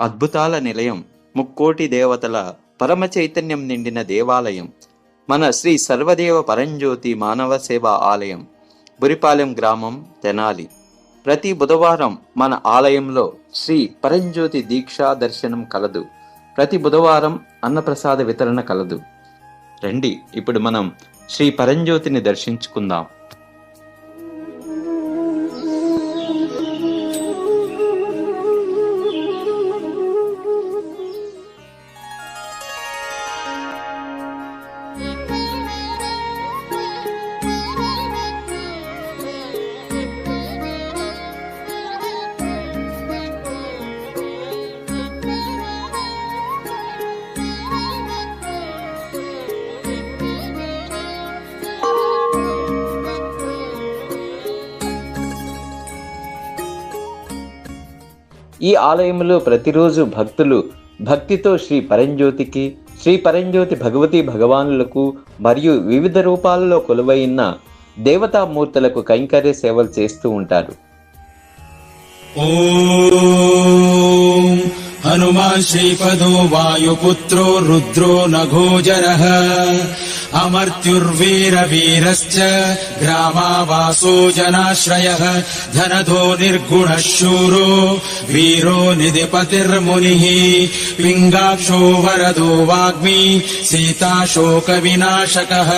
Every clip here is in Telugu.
అద్భుతాల నిలయం ముక్కోటి దేవతల పరమ చైతన్యం నిండిన దేవాలయం మన శ్రీ సర్వదేవ పరంజ్యోతి మానవ సేవా ఆలయం బురిపాలెం గ్రామం తెనాలి. ప్రతి బుధవారం మన ఆలయంలో శ్రీ పరంజ్యోతి దీక్షా దర్శనం కలదు. ప్రతి బుధవారం అన్నప్రసాద వితరణ కలదు. రండి ఇప్పుడు మనం శ్రీ పరంజ్యోతిని దర్శించుకుందాం. ఈ ఆలయంలో ప్రతిరోజు భక్తులు భక్తితో శ్రీ పరంజ్యోతికి శ్రీ పరంజ్యోతి భగవతి భగవానులకు మరియు వివిధ రూపాలలో కొలువైన దేవతామూర్తులకు కైంకర్య సేవలు చేస్తూ ఉంటారు. హనుమాన్ శ్రీపదో వాయుపుత్రో రుద్రో నఘోజర अमर्त्युर्वीरवीरश्च ग्रामावासो जनाश्रयः धनधो निर्गुणः शूरो वीरो निधिपतिर्मुनिः पिङ्गाक्षो वरदो वाग्मी सीताशोकविनाशकः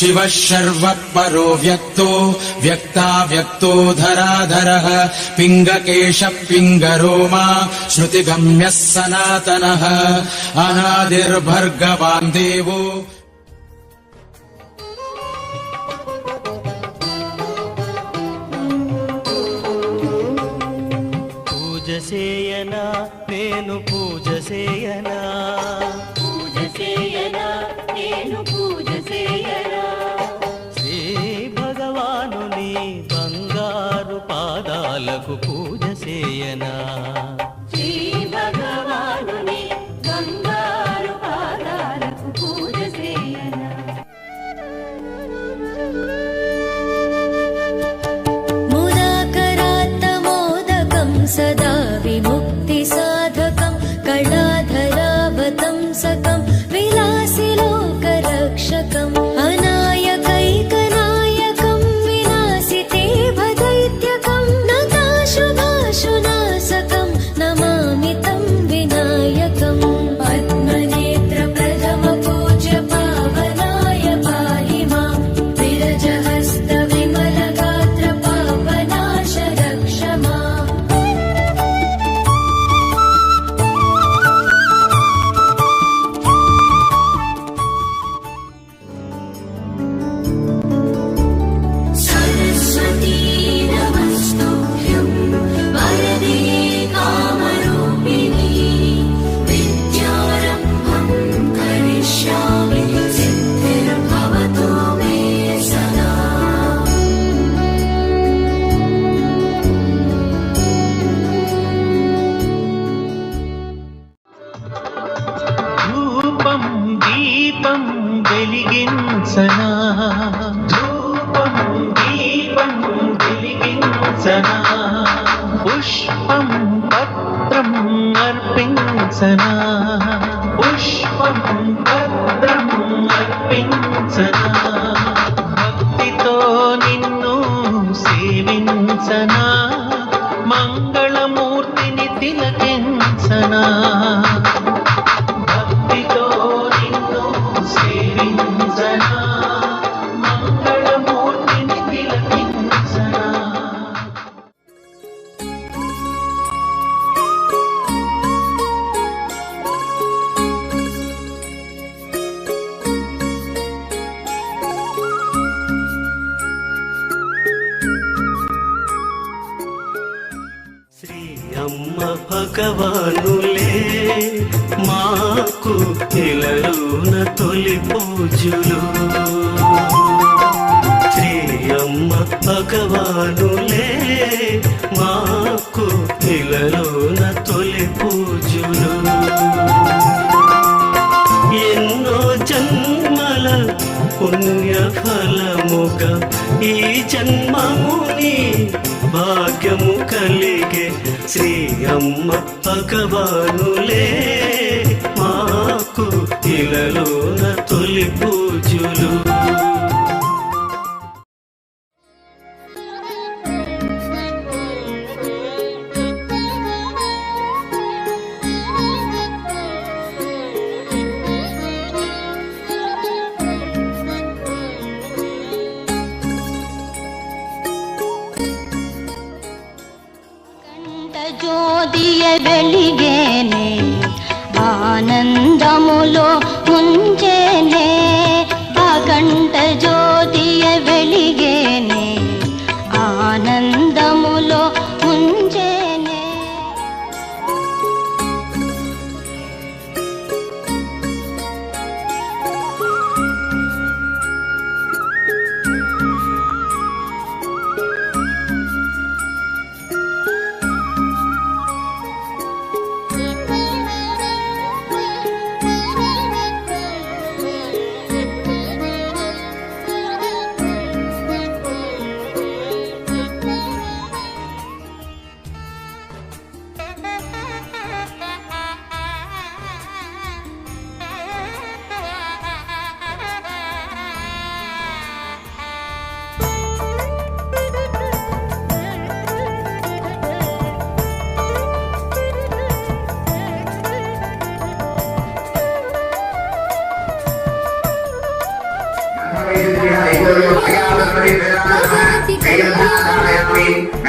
शिवः शर्वः व्यक्तो व्यक्ताव्यक्तो धराधरः पिङ्गकेशः पिङ्गरोमा श्रुतिगम्यः सनातनः अनादिर्भर्गवान् देवो చేయనా? పూజ చేయనా? నేను పూజ చేయనా? శ్రీ భగవానుని బంగారు పాదాలకు పూజ చేయనా? దీపం వెలిగించనా. ధూపం దీపం వెలిగించనా. పుష్పం పత్రం అర్పించనా. పుష్పం పత్రం అర్పించనా. భగవానులే మాకు నెలలోన తొలి పూజలు. శ్రీ అమ్మ భగవానులే మాకు నెలలోన తొలి పూజలు. ఎన్నో అమ్మ భగవానులే మాకు ఇలలోన తొలి పూజులు. Take a look at me.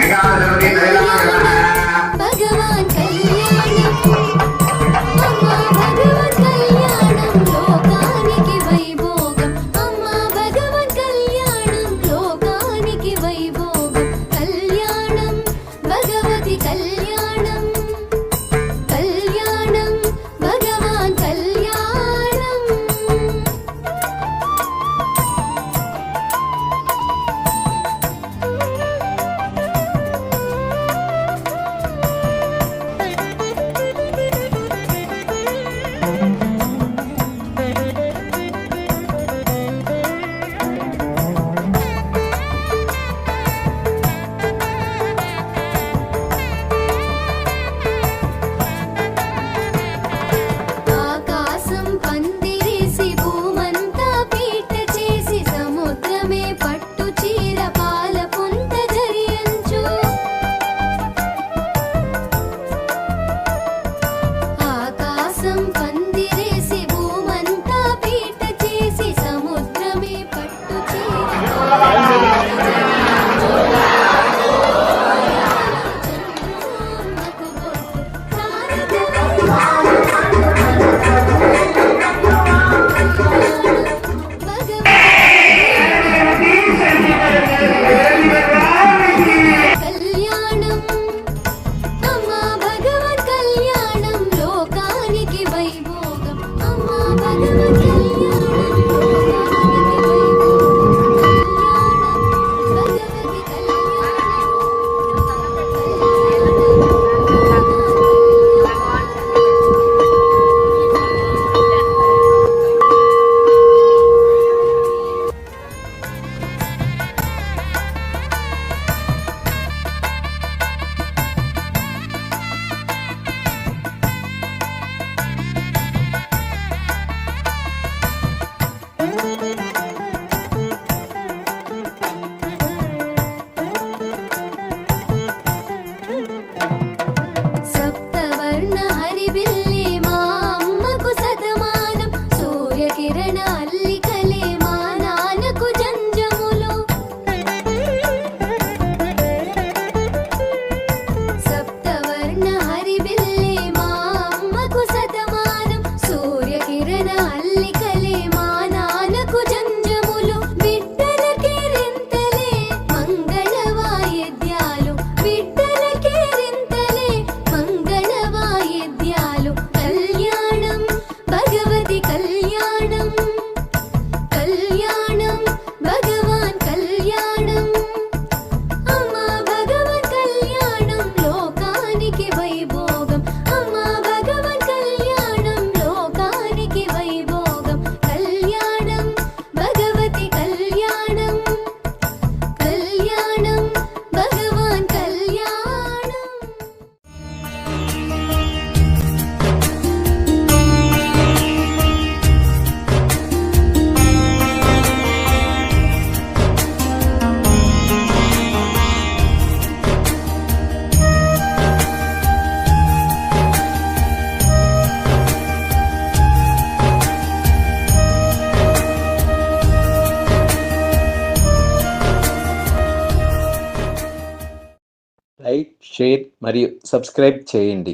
Share మరియు సబ్స్క్రైబ్ చేయండి.